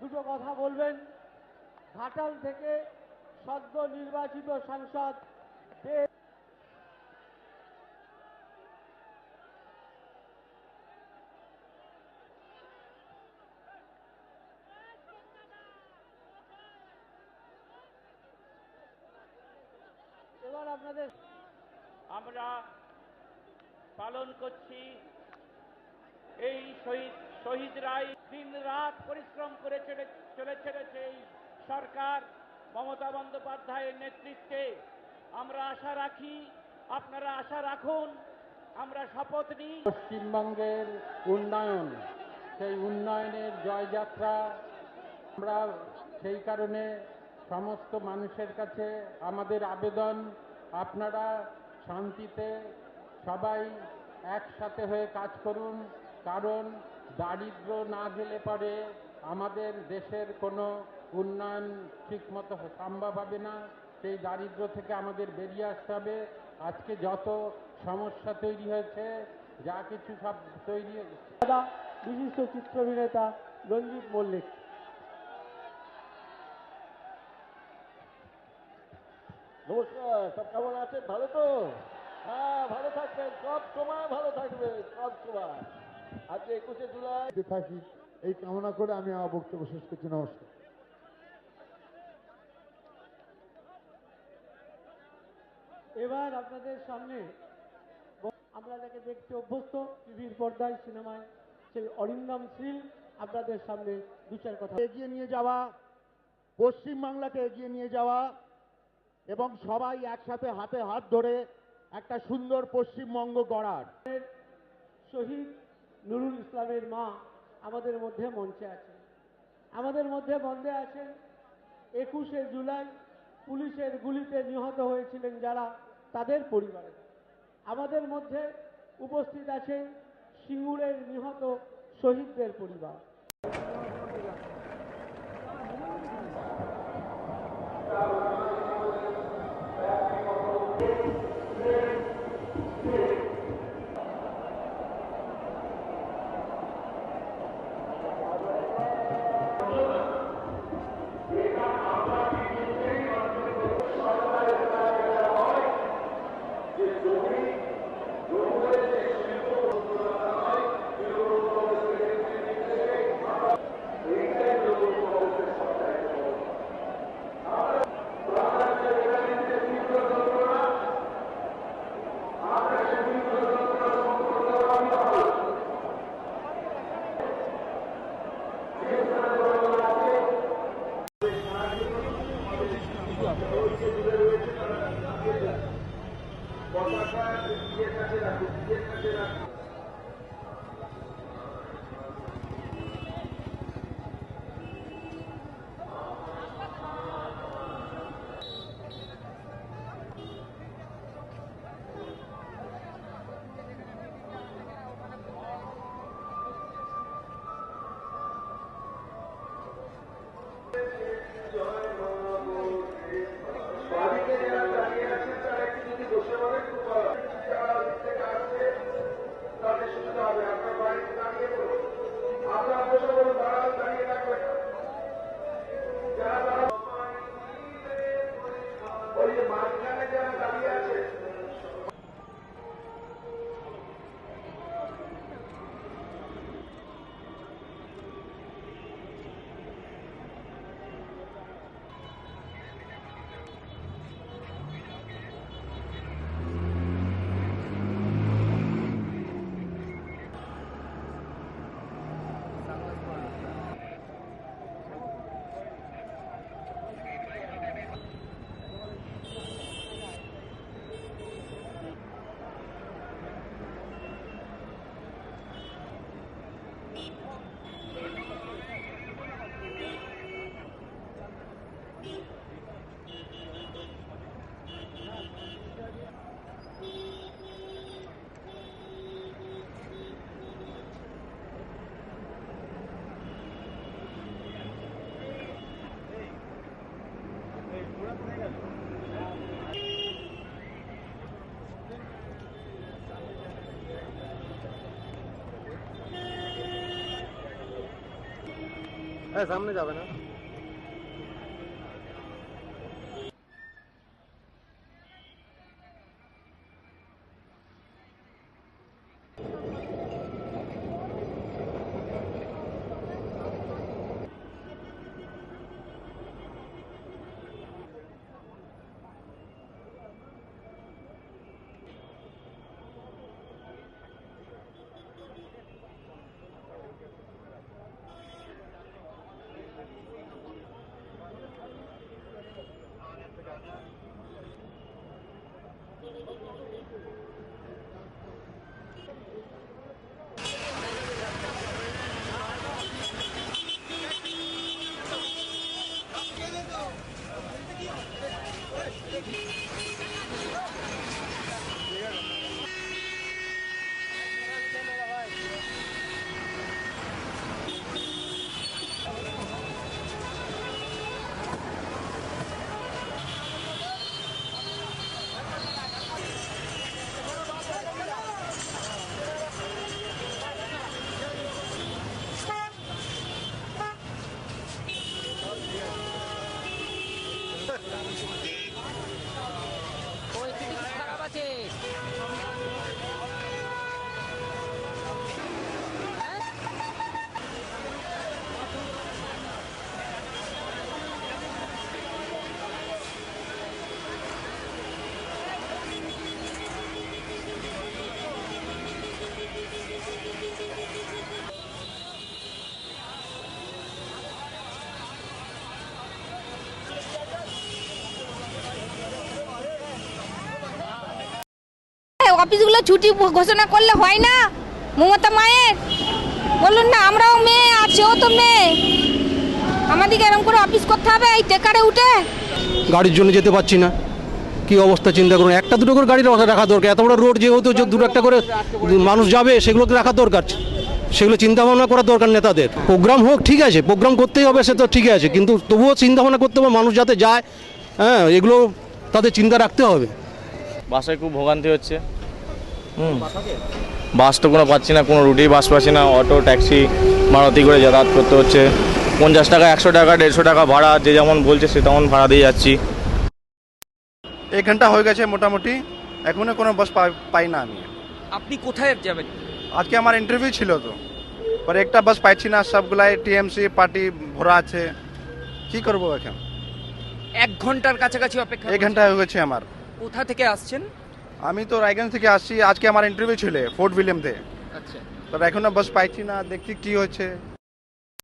দুটো কথা বলবেন। ঘাটাল থেকে সদ্য নির্বাচিত সাংসদ এবার আপনাদের আমরা পালন করছি এই শহীদ শহীদরাই দিন রাত পরিশ্রম করে চলে চলেছে এই সরকার। মমতা বন্দ্যোপাধ্যায়ের নেতৃত্বে আমরা আশা রাখি, আপনারা আশা রাখুন, আমরা শপথ নিই। পশ্চিমবঙ্গের উন্নয়ন, সেই উন্নয়নের জয়যাত্রা আমরা সেই কারণে সমস্ত মানুষের কাছে আমাদের আবেদন, আপনারা শান্তিতে সবাই একসাথে হয়ে কাজ করুন, কারণ দারিদ্র না গেলে পরে আমাদের দেশের কোনো উন্নয়ন ঠিকমতো সম্ভব হবে না। সেই দারিদ্র থেকে আমাদের বেরিয়ে আসতে হবে। আজকে যত সমস্যা তৈরি হয়েছে, যা কিছু সব তৈরি দাদা বিশিষ্ট চিত্রাভিনেতা রঞ্জিত মল্লিক। নমস্কার, সব কেমন আছেন? ভালো তো? হ্যাঁ ভালো থাকবেন। সব সময় ভালো থাকবেন, সব সময়। আজকে একুশে জুলাই। থাকি। এই কামনা করে আমি আমার বক্তব্য শেষ করছি। নমস্কার। এবার আপনাদের সামনে আমরা যাকে দেখতে অভ্যস্ত টিভির পর্দায় সিনেমায় সেই অরিন্দম শীল আপনাদের সামনে দু চার কথা। এগিয়ে নিয়ে যাওয়া পশ্চিমবাংলাকে এগিয়ে নিয়ে যাওয়া এবং সবাই একসাথে হাতে হাত ধরে একটা সুন্দর পশ্চিমবঙ্গ গড়ার। শহীদ নুরুল ইসলামের মা আমাদের মধ্যে মঞ্চে আছেন। আমাদের মধ্যে বন্ধে আছেন। একুশে জুলাই পুলিশের গুলিতে নিহত হয়েছিলেন যারা তাদের পরিবারে। আমাদের মধ্যে উপস্থিত আছেন সিঙ্গুরের নিহত শহীদদের পরিবার। Thank you. सामने जाओ ना। ছুটি ঘোষণা করলে হয় না মমতা মায়ের বলুন না আমরাও মেয়ে আর সেও তো মেয়ে আমাদেরকে এরকম করে অফিস করতে হবে এই টেকারে উঠে গাড়ির জন্য যেতে পারছি না। কি অবস্থা চিন্তা করুন। একটা দুটো করে গাড়ি রাখা দরকার। এত বড় রোড যেহেতু যে দুটো একটা করে মানুষ যাবে সেগুলোকে রাখা দরকার। সেগুলো চিন্তা ভাবনা করা দরকার নেতাদের। প্রোগ্রাম হোক ঠিক আছে। প্রোগ্রাম করতেই হবে সে তো ঠিক আছে। কিন্তু তবুও চিন্তা ভাবনা করতে হবে মানুষ যাতে যায়। হ্যাঁ এগুলো তাদের চিন্তা রাখতে হবে। বাসায় খুব ভোগান্তি হচ্ছে। বাস তো কোনো পাচ্ছি না কোনো রুটেই বাস পাচ্ছি না অটো ট্যাক্সি মারুতি করে যাতায়াত করতে হচ্ছে। পঞ্চাশ টাকা একশো টাকা দেড়শো টাকা ভাড়া যে যেমন বলছে সে তেমন ভাড়া দিয়ে যাচ্ছি। এক ঘণ্টা হয়ে গেছে মোটামুটি এখনও কোনো বাস পাই- পাই না আমি। আপনি কোথায় যাবেন? আজকে আমার ইন্টারভিউ ছিল তো। পরে একটা বাস পাইছি না সবগুলাই টিএমসি পার্টি ভরা আছে। কি করব এখন? এক ঘণ্টার কাছাকাছি অপেক্ষা এক ঘণ্টা হয়ে গেছে আমার। কোথা থেকে আসছেন? আমি তো রায়গঞ্জ থেকে আসছি আজকে আমার ইন্টারভিউ ছিল ফোর্ট উইলিয়ামতে আচ্ছা। তো এখনও বাস পাইছি না দেখছি কি হচ্ছে।